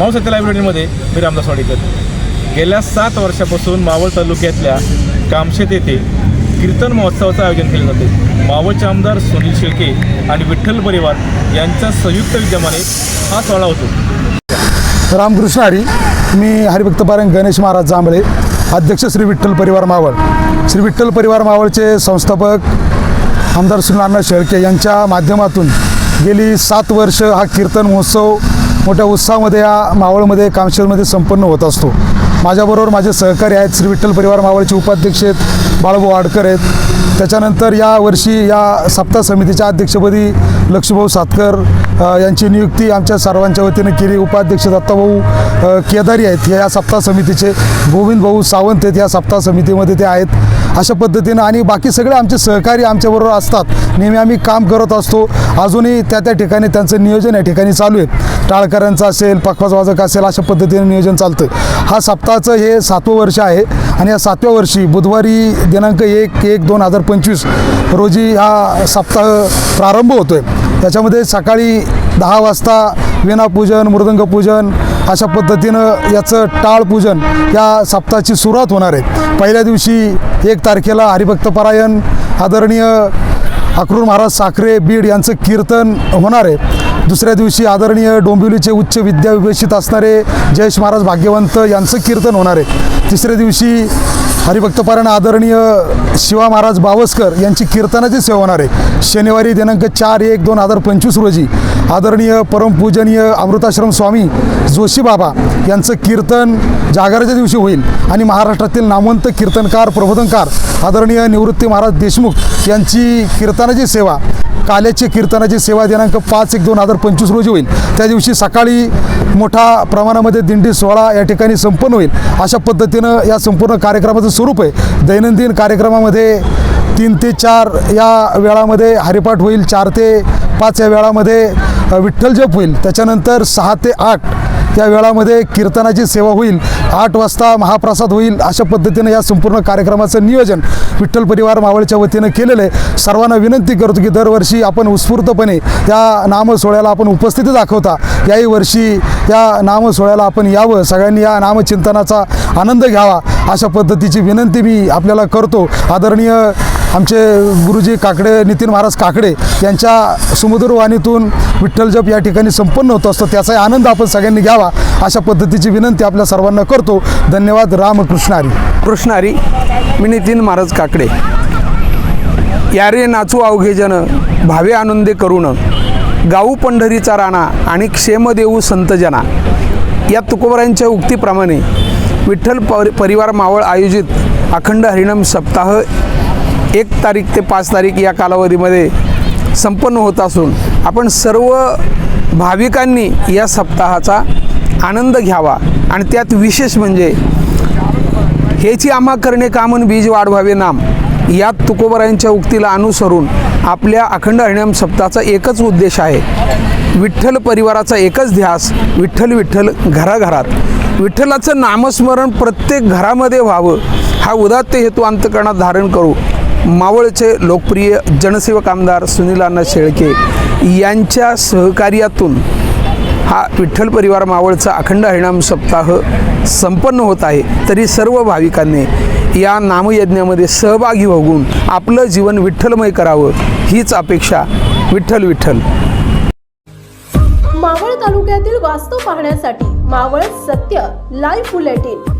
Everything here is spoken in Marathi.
माऊळ लायब्ररीमध्ये मी रामदास वाडीकर. गेल्या सात वर्षापासून मावळ तालुक्यातल्या कामशेत येथे कीर्तन महोत्सवाचं आयोजन केले जाते. मावळचे आमदार सुनील शेळके आणि विठ्ठल परिवार यांच्या संयुक्त विद्यमाने हा सोहळा होतो. रामकृष्ण हरी मी हरिभक्तपारायण गणेश महाराज जांभळे अध्यक्ष श्री विठ्ठल परिवार मावळ. श्री विठ्ठल परिवार मावळचे संस्थापक आमदार सुनील अण्णा शेळके यांच्या माध्यमातून गेली सात वर्ष हा कीर्तन महोत्सव मोठ्या उत्साहामध्ये या मावळमध्ये कामशेरमध्ये संपन्न होत असतो. माझ्याबरोबर माझे सहकारी आहेत श्री विठ्ठल परिवार मावळचे उपाध्यक्ष आहेत बाळभाऊ आडकर आहेत. त्याच्यानंतर या वर्षी या सप्ताह समितीच्या अध्यक्षपदी लक्ष्मीभाऊ सातकर यांची नियुक्ती आमच्या सर्वांच्या वतीनं केली. उपाध्यक्ष दत्ताभाऊ केदारी आहेत या सप्ताह समितीचे. गोविंद भाऊ सावंत आहेत या सप्ताह समितीमध्ये ते आहेत. अशा पद्धतीनं आणि बाकी सगळे आमचे सहकारी आमच्याबरोबर असतात. नेहमी आम्ही काम करत असतो. अजूनही त्या त्या ठिकाणी त्यांचं नियोजन या ठिकाणी चालू आहे. टाळकऱ्यांचं असेल पखवाज वाजक असेल अशा पद्धतीने नियोजन चालतं हा सप्ताहाचं हे सातवं वर्ष आहे आणि या सातव्या वर्षी बुधवारी दिनांक एक एक दोन हजार पंचवीस रोजी हा सप्ताह प्रारंभ होतो आहे त्याच्यामध्ये सकाळी दहा वाजता वीणापूजन मृदंगपूजन अशा पद्धतीनं याचं टाळपूजन या सप्ताहाची सुरुवात होणार आहे. पहिल्या दिवशी एक तारखेला हरिभक्तपरायण आदरणीय अक्रूर महाराज साखरे बीड यांचं कीर्तन होणार आहे. दुसऱ्या दिवशी आदरणीय डोंबिवलीचे उच्च विद्याविभूषित असणारे जयेश महाराज भाग्यवंत यांचं कीर्तन होणार आहे. तिसऱ्या दिवशी हरिभक्तपरायण आदरणीय शिवा महाराज बावस्कर यांची कीर्तनाची सेवा होणार आहे. शनिवारी दिनांक चार एक दोन हजार पंचवीस रोजी आदरणीय परमपूजनीय अमृताश्रम स्वामी जोशी बाबा यांचं कीर्तन जागराच्या दिवशी होईल आणि महाराष्ट्रातील नामवंत कीर्तनकार प्रबोधनकार आदरणीय निवृत्ती महाराज देशमुख यांची कीर्तनाची सेवा काल्याची कीर्तनाची सेवा दिनांक पाच एक दोन हजार पंचवीस रोजी होईल. त्या दिवशी सकाळी मोठा प्रमाणामध्ये दिंडी सोहळा या ठिकाणी संपन्न होईल. अशा पद्धतीनं या संपूर्ण कार्यक्रमाचं स्वरूप आहे. दैनंदिन कार्यक्रमामध्ये तीन ते चार या वेळामध्ये हरिपाठ होईल चार ते पाच या वेळामध्ये विठ्ठल जप होईल. त्याच्यानंतर सहा ते आठ या वेळामध्ये कीर्तनाची सेवा होईल आठ वाजता महाप्रसाद होईल अशा पद्धतीनं या संपूर्ण कार्यक्रमाचं नियोजन विठ्ठल परिवार मावळच्या वतीनं केलेलं आहे. सर्वांना विनंती करतो की दरवर्षी आपण उत्स्फूर्तपणे या नामसोहळ्याला आपण उपस्थिती दाखवता. याही वर्षी या नामसोहळ्याला आपण यावं सगळ्यांनी या नामचिंतनाचा आनंद घ्यावा अशा पद्धतीची विनंती मी आपल्याला करतो. आदरणीय आमचे गुरुजी काकडे नितीन महाराज काकडे यांच्या सुमधुरवाणीतून विठ्ठल जप या ठिकाणी संपन्न होत असतो. त्याचाही आनंद आपण सगळ्यांनी घ्यावा अशा पद्धतीची विनंती आपल्या सर्वांना करतो. धन्यवाद. राम कृष्णारी कृष्णारी मी नितीन महाराज काकडे. यारे नाचू अवघे जन भावे आनंदे करुण. गाऊ पंढरीचा राणा आणि क्षेम देऊ संत जना. या तुकोबरांच्या उक्तीप्रमाणे विठ्ठल परि परिवार मावळ आयोजित अखंड हरिणम सप्ताह एक तारीख ते पाच तारीख या कालावधीमध्ये संपन्न होत असून आपण सर्व भाविकांनी या सप्ताहाचा आनंद घ्यावा. आणि त्यात विशेष म्हणजे हेची आम्हा करणे कामन बीज वाढवावे नाम. या तुकोबरायांच्या उक्तीला अनुसरून आपल्या अखंड हरिणाम सप्ताहाचा एकच उद्देश आहे. विठ्ठल परिवाराचा एकच ध्यास विठ्ठल विठ्ठल घराघरात. विठ्ठलाचं नामस्मरण प्रत्येक घरामध्ये व्हावं. हा उदात्त हेतू अंतकरणात धारण करू. मावळचे लोकप्रिय जनसेवक आमदार सुनील अण्णा शेळके यांच्या सहकार्यातून हा विठ्ठल परिवार मावळचा अखंड हरिणाम सप्ताह संपन्न होत आहे. तरी सर्व भाविकांनी या नामयज्ञामध्ये सहभागी होऊन आपलं जीवन विठ्ठलमय करावं हीच अपेक्षा विठ्ठल विठ्ठल. मावळ तालुक्यातील वास्तव पाहण्यासाठी मावळ सत्य लाईव्ह बुलेटिन.